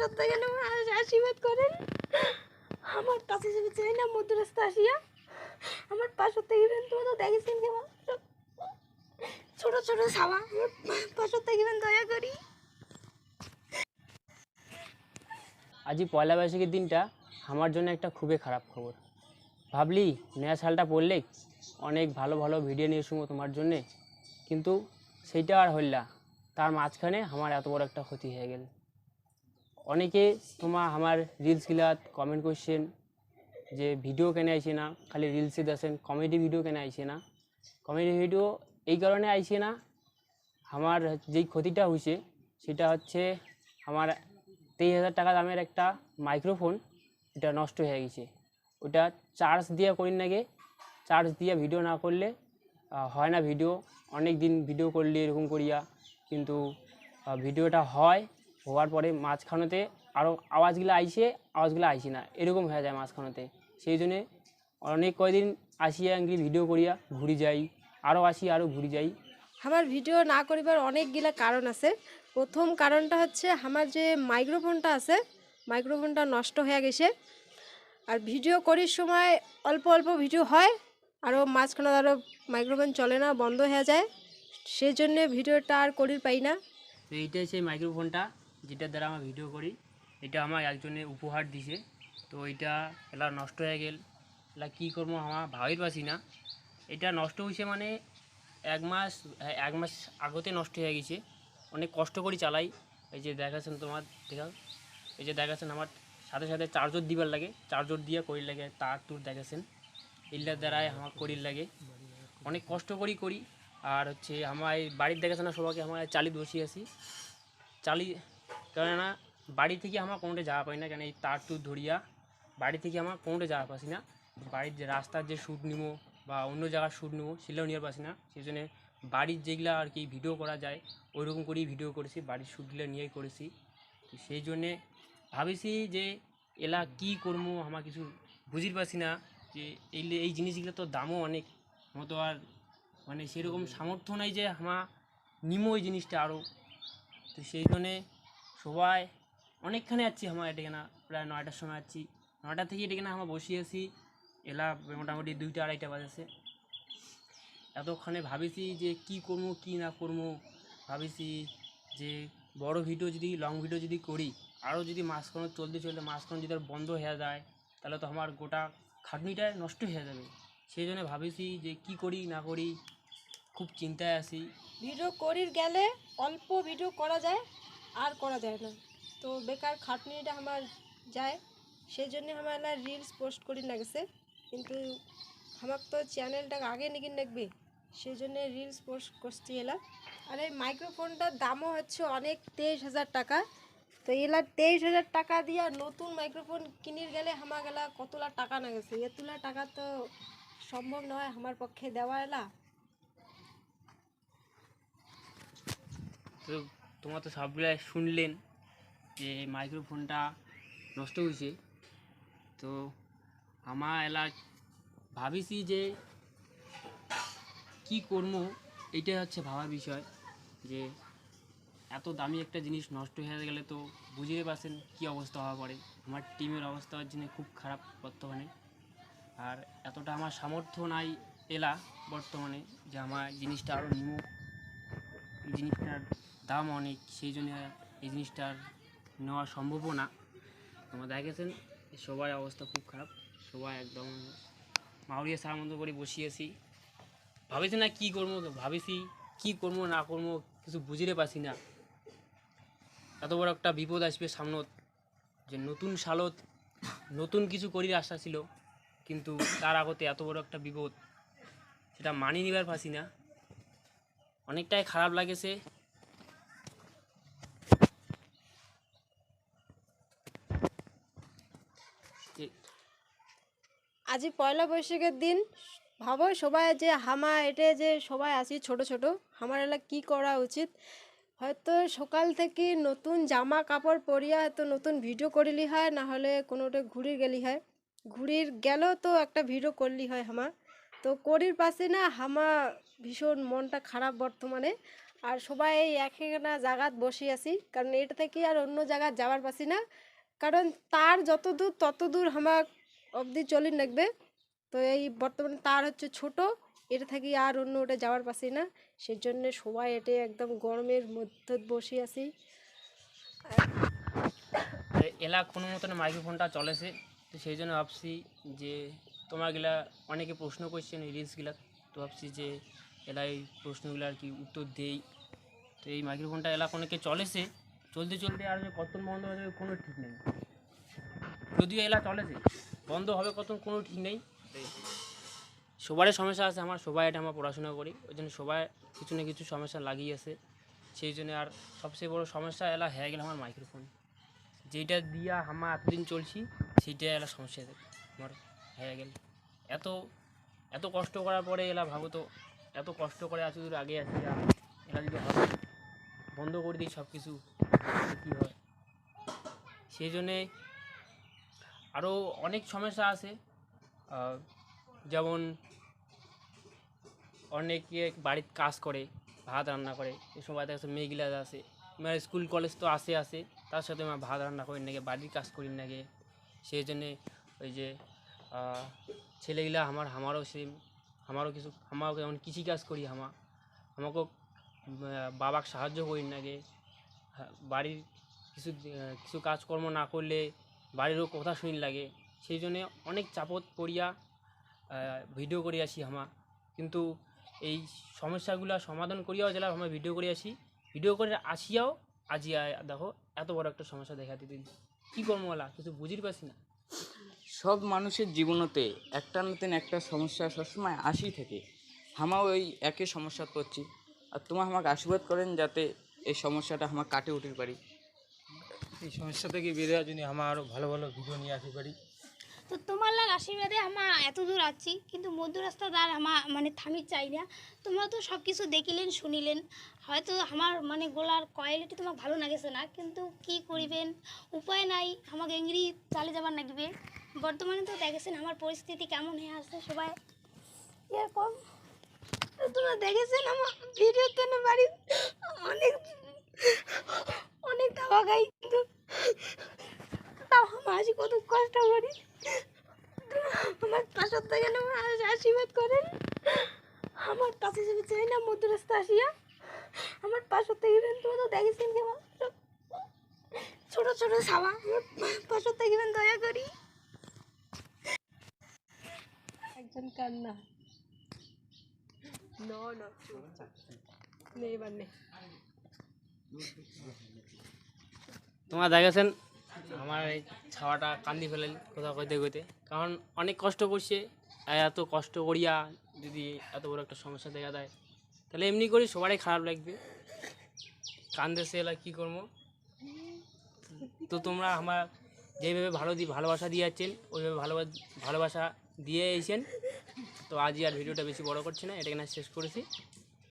নেমে আস- আশীর্বাদ করেন। আমার কাছে যাবে চাই না মধ্যরাস্তা আসিয়া, আমার পাশের থেকে তো তো দেখেছেন কেমন ছোট ছোট সাবা আমার পাশের থেকে দয়া করি। আজই পয়লা বৈশাখের দিনটা আমার জন্য একটা খুবই খারাপ খবর। ভাবলি, নয়া সালটা পড়লে অনেক ভালো ভালো ভিডিও নিয়ে শুনব তোমার জন্যে। কিন্তু সেইটা আর হইলা তার মাঝখানে আমার এত বড় একটা ক্ষতি হয়ে গেল। অনেকে তোমার আমার রিলসগুলাত কমেন্ট করছেন যে ভিডিও কেন আইসে না, খালি রিলসে দেখেন কমেডি ভিডিও কেন আইসে না। কমেডি ভিডিও এই কারণে আইসে না, আমার যেই ক্ষতিটা হয়েছে সেটা হচ্ছে আমার তেইশ হাজার টাকা দামের একটা মাইক্রোফোন এটা নষ্ট হয়ে গেছে। ওটা চার্জ দিয়ে করি নাকি চার্জ দিয়ে ভিডিও না করলে হয় না ভিডিও অনেক দিন ভিডিও করলে এরকম করিয়া, কিন্তু ভিডিওটা হয় হওয়ার পরে মাঝখানেতে আরও আওয়াজগুলো আইসে আওয়াজগুলো আইসে না এরকম হয়ে যায় মাঝখানেতে। সেই জন্যে অনেক কয়দিন আসিয়া এঙ্গি ভিডিও করিয়া ঘুরি যাই আরও আসি আরও ঘুরি যাই। আমার ভিডিও না করিবার অনেকগুলা কারণ আছে। প্রথম কারণটা হচ্ছে আমার যে মাইক্রোফোনটা আছে মাইক্রোফোনটা নষ্ট হয়ে গেছে। আর ভিডিও করির সময় অল্প অল্প ভিডিও হয় আরও মাঝখানে আরও মাইক্রোফোন চলে না বন্ধ হয়ে যায়। সেই জন্যে ভিডিওটা আর করির পাই না। তো এইটাই সেই মাইক্রোফোনটা যেটার দ্বারা আমার ভিডিও করি, এটা আমার একজনে উপহার দিছে। তো এটা এলা নষ্ট হয়ে গেল। এলা কী করব আমার ভাবির পাচ্ছি না। এটা নষ্ট হয়েছে মানে এক মাস এক মাস আগতে নষ্ট হয়ে গেছে। অনেক কষ্ট করে চালাই। এই যে দেখাচ্ছেন তোমার, দেখাও। এই যে দেখাচ্ছেন আমার সাথে সাথে চার্জর দিবার লাগে। চার্জর দিয়ে করি লাগে, তার তুর দেখাচ্ছেন। এগুলার দ্বারাই আমার করির লাগে। অনেক কষ্ট করি করি। আর হচ্ছে আমার বাড়ির দেখাশোনা সবাইকে আমার চালি বসিয়ে আছি। চালি কেননা বাড়ি থেকে আমার কোনোটা যাওয়া পাই না, কেন এই তার তুর ধরিয়া বাড়ি থেকে আমার কোনোটা যাওয়া পাসি না। বাড়ির যে রাস্তার যে শ্যুট নিবো বা অন্য জায়গার শ্যুট নেব সেটাও নিয়ে পাসি না। সেই জন্যে বাড়ির যেগুলো আর কি ভিডিও করা যায় ওই রকম করেই ভিডিও করেছি, বাড়ির শ্যুটগুলো নিয়েই করেছি। সেই জন্যে ভাবিছি যে এলা কি করব আমার কিছু বুঝির পারছি না, যে এই এই জিনিসগুলো তো দামও অনেক। মতো আর মানে সেরকম সামর্থ্য নাই যে আমার নিমো এই জিনিসটা আরও তো সেই জন্যে সবাই অনেকখানে যাচ্ছি আমার এটা কেনা প্রায় নয়টার সময় যাচ্ছি নয়টা থেকে এটা কেনা আমার বসিয়ে আছি। এলা মোটামুটি দুইটা, আড়াইটা বাজেছে। এতক্ষণে ভাবিছি যে কি করব, কি না করব। ভাবিছি যে বড় ভিডিও যদি লং ভিডিও যদি করি, আরও যদি মাঝখানে চলতে চলতে মাঝখানে যদি বন্ধ হয়ে যায়, তাহলে তো আমার গোটা খাটনিটা নষ্ট হয়ে যাবে। সেই জন্য ভাবিছি যে কি করি, না করি, খুব চিন্তায় আছি। ভিডিও করির গেলে অল্প ভিডিও করা যায়। আর করা যায় না। তো বেকার খাটনিটা আমার যায়। সেই জন্য আমার রিলস পোস্ট করি না গেছে। কিন্তু আমার তো চ্যানেলটা আগে নিকিন রাখবে সেই জন্য রিলস পোস্ট করছি এলাম আর এই মাইক্রোফোনটার দামও হচ্ছে অনেক তেইশ হাজার টাকা। তো এলা তেইশ হাজার টাকা দিয়া নতুন মাইক্রোফোন কিনির গেলে আমার গেলা কতলা টাকা না গেছে। এতলা টাকা তো সম্ভব নয় আমার পক্ষে দেওয়া এলা। তোমার তো সবগুলাই শুনলেন যে মাইক্রোফোনটা নষ্ট হয়েছে। তো আমার এলা ভাবিছি যে কি করব এইটাই হচ্ছে ভাবার বিষয় যে এত দামি একটা জিনিস নষ্ট হয়ে গেলে তো বুঝিয়ে পারছেন কী অবস্থা হওয়া পড়ে। আমার টিমের অবস্থা না খুব খারাপ বর্তমানে। আর এতটা আমার সামর্থ্য নাই এলা বর্তমানে যে আমার জিনিসটা আরও এই জিনিসটার দাম অনেক, সেই জন্য এই জিনিসটার নেওয়া সম্ভবও না। তোমরা দেখেছেন সবাই অবস্থা খুব খারাপ। সবাই একদম মাউরিয়া সার মতো করে বসিয়েছি। ভাবিছি না কী করব, ভাবিছি কী করব, না করব, কিছু বুঝিতে পারছি না। এত বড় একটা বিপদ আসবে সামনত, যে নতুন সালত নতুন কিছু করির আশা ছিল, কিন্তু তার আগতে এত বড় একটা বিপদ, সেটা মানিয়ে নিবার পারছি না। অনেকটাই খারাপ লাগেছে। যে- আজি পয়লা বৈশাখের দিন, ভাবো সবাই যে হামা এটে যে সবাই আসি ছোট ছোট আমার এলা কি করা উচিত? হয়তো সকাল থেকে নতুন জামা কাপড় পরিয়া হয়তো নতুন ভিডিও করিলি হয় না হলে কোনোটা ঘুরির গেলি হয়। ঘুরির গেলেও তো একটা ভিডিও করলি হয় হামা। তো করির পাশে না হামা ভীষণ মনটা খারাপ বর্তমানে। আর সবাই এক একখানা জায়গাত বসে আছি, কারণ এটা থেকে আর অন্য জায়গায় যাওয়ার পাছি না কারণ তার যত দূর তত দূর আমার অবধি চলি লাগবে। তো এই বর্তমানে তার হচ্ছে ছোট এটা থাকি আর অন্য ওটা যাওয়ার পাছি না। সেই জন্য সবাই এটা একদম গরমের মধ্যে বসে আছি। এলা কোনো মতন মাইক্রোফোনটা চলেছে, তো সেই জন্য ভাবছি যে তোমার গেলা অনেকে প্রশ্ন করছেন এই রিলসগুলা। তো ভাবছি যে এলা এই প্রশ্নগুলো আর কি উত্তর দেই। তো এই মাইক্রোফোনটা এলা অনেকে চলেছে চলতে চলতে আর যে কতক্ষণ বন্ধ হয়ে যাবে, কোনো ঠিক নেই। যদিও এলা চলেছে, বন্ধ হবে কত কোনো ঠিক নেই। সবারই সমস্যা আছে, আমার সবাই এটা আমার পড়াশোনা করি, ওই জন্য সবাই কিছু না কিছু সমস্যা লাগিয়ে আছে। সেই জন্য আর সবচেয়ে বড় সমস্যা এলা হয়ে গেল আমার মাইক্রোফোন যেটা দিয়া আমার এতদিন চলছি সেইটা এলা সমস্যা আমার হয়ে গেল। এত এত কষ্ট করার পরে এলা ভাবো তো, এত কষ্ট করে দূর আগে আছি এলা যদি হবে বন্ধ করে দিই সব কিছু কী হয়? সেই জন্যে আরও অনেক সমস্যা আছে। যেমন অনেকে বাড়ির কাজ করে, ভাত রান্না করে সময় দেখা যাচ্ছে মেয়েগুলা আছে। মানে স্কুল, কলেজ তো আসে আসে তার সাথে আমার ভাত রান্না করি নাকি, বাড়ির কাজ করি নাকি। সেই জন্যে ওই যে ছেলেগুলা আমার, আমারও সেম আমারও কিছু, আমারও যেমন কৃষিকাজ করি, আমা, আমাকেও বাবাকে সাহায্য করি নাকি হ্যাঁ, বাড়ির কিছু কিছু কাজকর্ম না করলে বাড়িরও কথা শুনি লাগে। সেই জন্যে অনেক চাপত পড়িয়া ভিডিও করে আসি আমা কিন্তু এই সমস্যাগুলো সমাধান করিয়াও যেলাম আমরা ভিডিও করে আসি। ভিডিও করে আসিয়াও আজি দেখো এত বড় একটা সমস্যা দেখা দিতে কী করব বলা? কিছু বুঝির পারছি না। সব মানুষের জীবনতে একটা নতুন একটা সমস্যা সবসময় আসি থাকে। আমাও ওই একই সমস্যা করছি আর তোমার আমাকে আশীর্বাদ করেন যাতে এই সমস্যাটা আমার কাটে উঠতে পারি। এই সমস্যা থেকে বেরিয়ে যদি আমার আরও ভালো ভালো ভিডিও নিয়ে আসতে পারি। তো তোমার লাগ আশীর্বাদে আমার এত দূর আছি কিন্তু মধ্য রাস্তা দ্বার আমার মানে থামি চাই না। তোমরা তো সব কিছু দেখিলেন শুনিলেন। হয়তো আমার মানে গোলার কোয়ালিটি তোমার ভালো লাগেছে না কিন্তু কি করিবেন? উপায় নাই আমাকে এঙ্গরি চালিয়ে যাবার লাগবে। বর্তমানে তো দেখেছেন আমার পরিস্থিতি কেমন হয়ে আছে সবাই। এরকম। তো তোমরা দেখেছেন আমার ভিডিওতে না বাড়ি অনেক অনেক দাওয়া খাই কিন্তু তাও আমার কত কষ্ট করি। আমার পাশের থেকে আশীর্বাদ করেন। আমার পাশে যাবে চাই না মধ্য রাস্তা আসিয়া। আমার পাশের থেকে তোমরা তো দেখেছেন কেমন ছোট ছোট সাবা। আমার পাশের থেকে দয়া করি। একজন কান্না। ন ন নেই এবার নেই তোমরা দেখেছেন? আমার এই ছাওয়াটা কান্দি ফেলেন কোথাও কইতে কইতে কারণ অনেক কষ্ট করছে আর এত কষ্ট করিয়া যদি এত বড় একটা সমস্যা দেখা দেয় তাহলে এমনি করি সবারই খারাপ লাগবে। কান্দেছে এলা কী করব? তো তোমরা আমার যেভাবে ভালো দি ভালোবাসা দিয়ে যাচ্ছেন ওইভাবে ভালোবাসা ভালোবাসা দিয়ে এসেছেন তো আজই আর ভিডিওটা বেশি বড় করছি না এটা এখানে শেষ করেছি।